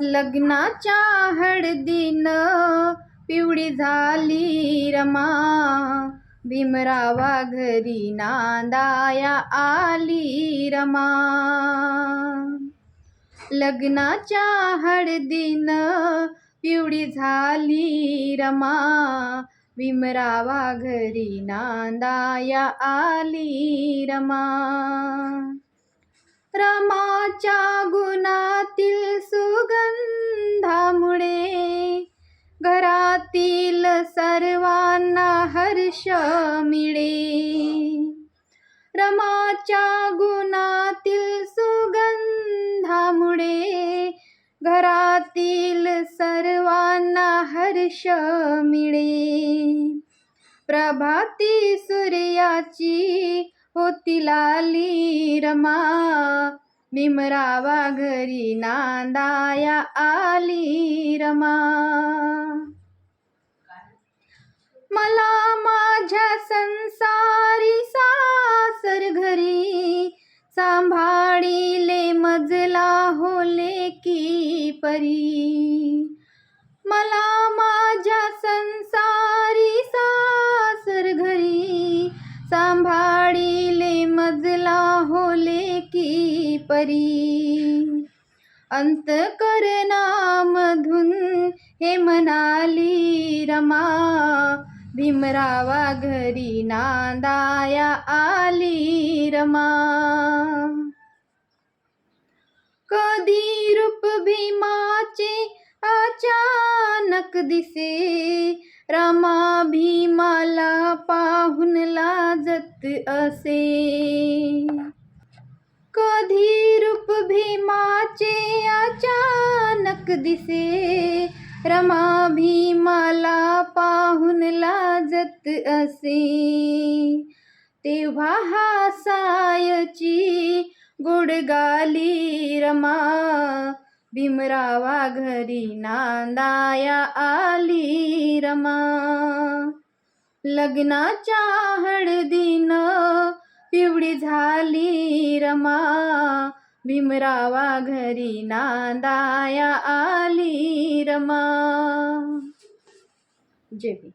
लग्नाच्या हळदीन पिवळी झाली रमा. भीमरावा घरी नांदाया आली रमा. लग्नाच्या हळदीन पिवळी झाली रमा. भीमरावा घरी नांदाया आली रमा. रमाच्या गुणातील सर्वांना हर्ष मिळे. रमाच्या गुणातील सुगंधामुळे घरातील सर्वांना हर्ष मिळे. प्रभाती सूर्याची होती लाली रमा. विमरावा घरी नांदाया आली रमा. संसारी सासर घरी सांभाळीले मजला होले की परी. मला माझ्या संसारी सासर घरी सांभाळीले मजला होले की परी. अंतकरणामधून हे म्हणाली रमा. भीमरावा घरी नांदाया आली रमा. कधी रूप भीमाचे अचानक दिसे रमा भीमाला पाहून लाजत असे. कधी रूप भीमाचे अचानक दिसे रमा भीमाला पाहून लाजत असे. तेव्हा हासायची गोड गाली रमा. भीमरावा घरी नांदाया आली रमा. लग्नाच्या हळदीनं पिवळी झाली रमा. भीमरावा घरी नांदाया आली रमा. जय